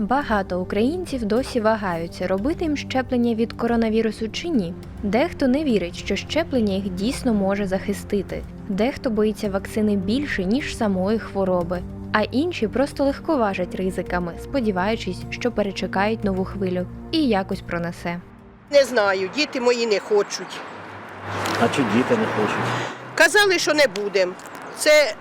Багато українців досі вагаються, робити їм щеплення від коронавірусу чи ні. Дехто не вірить, що щеплення їх дійсно може захистити. Дехто боїться вакцини більше, ніж самої хвороби. А інші просто легковажать ризиками, сподіваючись, що перечекають нову хвилю і якось пронесе. Не знаю, діти мої не хочуть. А чи діти не хочуть? Казали, що не будемо. Це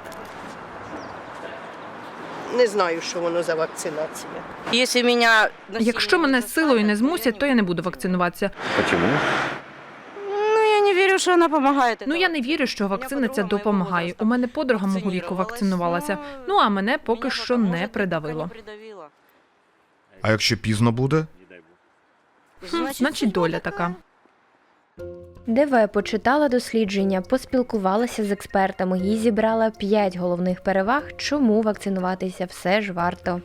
не знаю, що воно за вакцинація. Якщо мене Якщо мене силою не змусять, то я не буду вакцинуватися. Чому? Ну я не вірю, що вона допомагає. Ну я не вірю, що вакцина ця допомагає. У мене подруга мого віку вакцинувалася. Ну а мене поки що не придавило. А якщо пізно буде? Хм, Значить, доля така. ДВ почитала дослідження, поспілкувалася з експертами і зібрала 5 головних переваг, чому вакцинуватися все ж варто.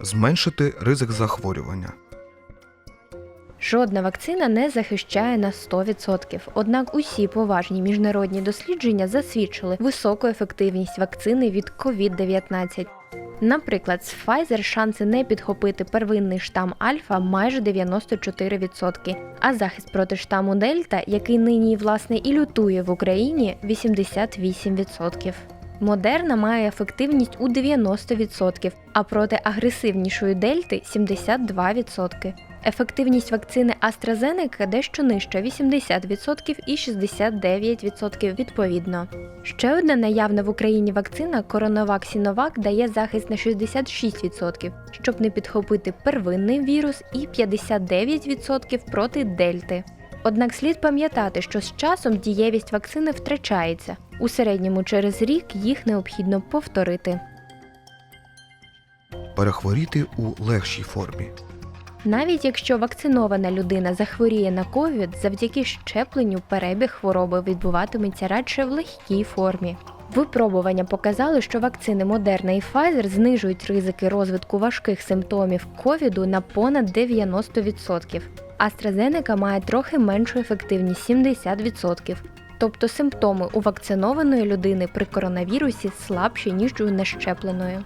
Зменшити ризик захворювання. Жодна вакцина не захищає на 100%. Однак усі поважні міжнародні дослідження засвідчили високу ефективність вакцини від COVID-19. Наприклад, з Pfizer шанси не підхопити первинний штам Альфа майже 94%, а захист проти штаму Дельта, який нині власне і лютує в Україні, 88%. Модерна має ефективність у 90%, а проти агресивнішої дельти 72%. Ефективність вакцини AstraZeneca дещо нижча 80% і 69% відповідно. Ще одна наявна в Україні вакцина CoronaVac Sinovac дає захист на 66%, щоб не підхопити первинний вірус, і 59% проти дельти. Однак слід пам'ятати, що з часом дієвість вакцини втрачається. У середньому через рік їх необхідно повторити. Перехворіти у легшій формі. Навіть якщо вакцинована людина захворіє на ковід, завдяки щепленню перебіг хвороби відбуватиметься радше в легкій формі. Випробування показали, що вакцини Moderna і Pfizer знижують ризики розвитку важких симптомів ковіду на понад 90%. AstraZeneca має трохи меншу ефективність 70%. Тобто симптоми у вакцинованої людини при коронавірусі слабші, ніж у нещепленої.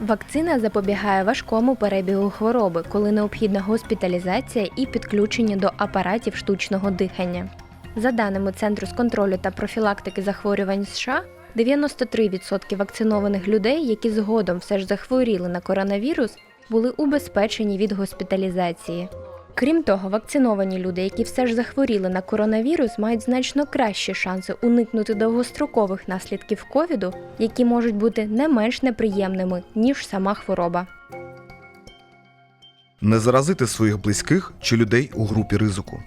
Вакцина запобігає важкому перебігу хвороби, коли необхідна госпіталізація і підключення до апаратів штучного дихання. За даними Центру з контролю та профілактики захворювань США, 93% вакцинованих людей, які згодом все ж захворіли на коронавірус, були убезпечені від госпіталізації. Крім того, вакциновані люди, які все ж захворіли на коронавірус, мають значно кращі шанси уникнути довгострокових наслідків ковіду, які можуть бути не менш неприємними, ніж сама хвороба. Не заразити своїх близьких чи людей у групі ризику.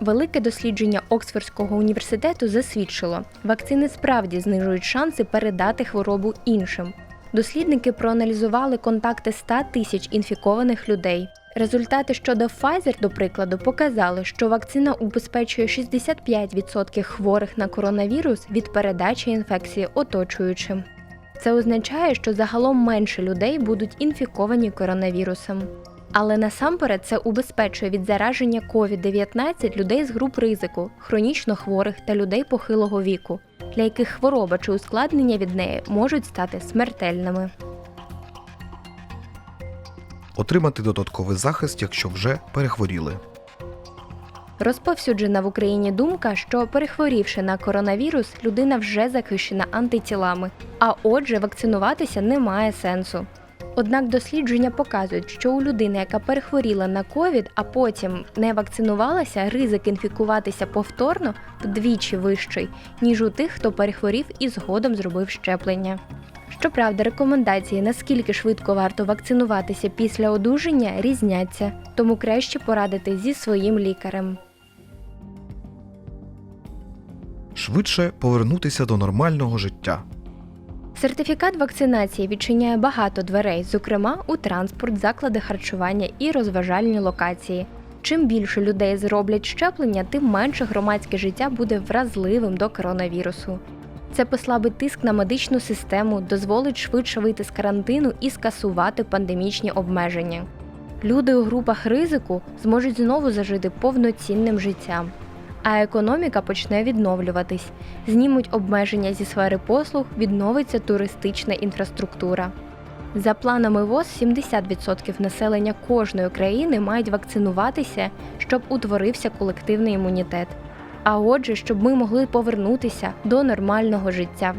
Велике дослідження Оксфордського університету засвідчило, вакцини справді знижують шанси передати хворобу іншим. Дослідники проаналізували контакти 100 тисяч інфікованих людей. Результати щодо Pfizer, до прикладу, показали, що вакцина убезпечує 65% хворих на коронавірус від передачі інфекції оточуючим. Це означає, що загалом менше людей будуть інфіковані коронавірусом. Але насамперед це убезпечує від зараження COVID-19 людей з груп ризику, хронічно хворих та людей похилого віку, для яких хвороба чи ускладнення від неї можуть стати смертельними. Отримати додатковий захист, якщо вже перехворіли. Розповсюджена в Україні думка, що перехворівши на коронавірус, людина вже захищена антитілами, а отже, вакцинуватися немає сенсу. Однак дослідження показують, що у людини, яка перехворіла на ковід, а потім не вакцинувалася, ризик інфікуватися повторно вдвічі вищий, ніж у тих, хто перехворів і згодом зробив щеплення. Щоправда, рекомендації, наскільки швидко варто вакцинуватися після одужання, різняться, тому краще порадити зі своїм лікарем. Швидше повернутися до нормального життя. Сертифікат вакцинації відчиняє багато дверей, зокрема у транспорт, заклади харчування і розважальні локації. Чим більше людей зроблять щеплення, тим менше громадське життя буде вразливим до коронавірусу. Це послабить тиск на медичну систему, дозволить швидше вийти з карантину і скасувати пандемічні обмеження. Люди у групах ризику зможуть знову зажити повноцінним життям. А економіка почне відновлюватись, знімуть обмеження зі сфери послуг, відновиться туристична інфраструктура. За планами ВОЗ, 70% населення кожної країни мають вакцинуватися, щоб утворився колективний імунітет. А отже, щоб ми могли повернутися до нормального життя.